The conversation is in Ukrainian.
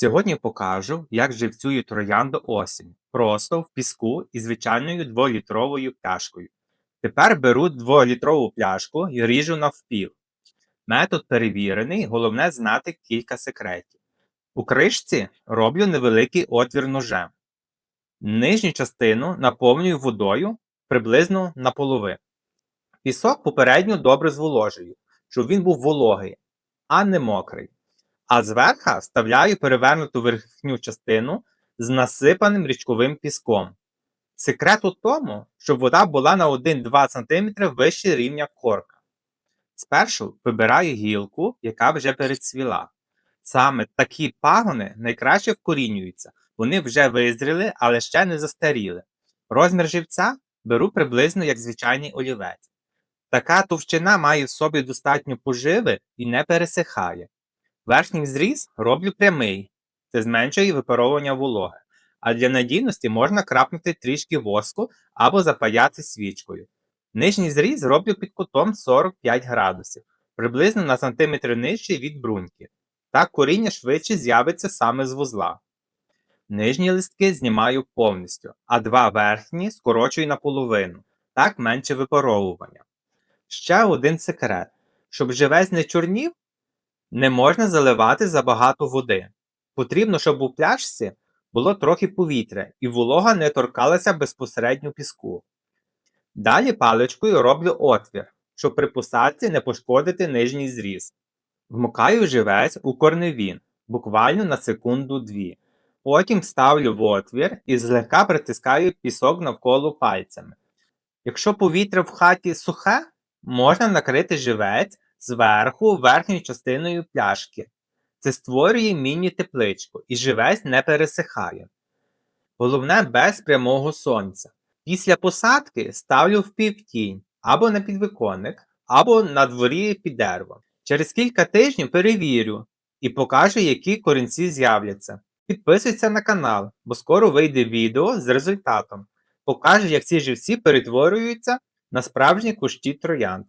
Сьогодні покажу, як живцюю троянду осінь. Просто в піску і звичайною 2-літровою пляшкою. Тепер беру 2-літрову пляшку і ріжу навпіл. Метод перевірений, головне знати кілька секретів. У кришці роблю невеликий отвір ножем. Нижню частину наповнюю водою приблизно наполовину. Пісок попередньо добре зволожую, щоб він був вологий, а не мокрий. А зверха вставляю перевернуту верхню частину з насипаним річковим піском. Секрет у тому, щоб вода була на 1-2 см вище рівня корка. Спершу вибираю гілку, яка вже перецвіла. Саме такі пагони найкраще вкорінюються, вони вже визріли, але ще не застаріли. Розмір живця беру приблизно як звичайний олівець. Така товщина має в собі достатньо поживи і не пересихає. Верхній зріз роблю прямий, це зменшує випаровування вологи, а для надійності можна крапнути трішки воску або запаяти свічкою. Нижній зріз роблю під кутом 45 градусів, приблизно на сантиметр нижче від бруньки. Так коріння швидше з'явиться саме з вузла. Нижні листки знімаю повністю, а два верхні скорочую наполовину, так менше випаровування. Ще один секрет. Щоб живець не чорнів, не можна заливати забагато води. Потрібно, щоб у пляшці було трохи повітря і волога не торкалася безпосередньо піску. Далі паличкою роблю отвір, щоб при посадці не пошкодити нижній зріз. Вмикаю живець у корневін, буквально на секунду-дві. Потім ставлю в отвір і злегка притискаю пісок навколо пальцями. Якщо повітря в хаті сухе, можна накрити живець зверху верхньою частиною пляшки. Це створює міні-тепличку і живець не пересихає. Головне без прямого сонця. Після посадки ставлю в півтінь або на підвиконник, або на дворі під дерево. Через кілька тижнів перевірю і покажу, які корінці з'являться. Підписуйся на канал, бо скоро вийде відео з результатом. Покаже, як ці живці перетворюються на справжні кущі троянд.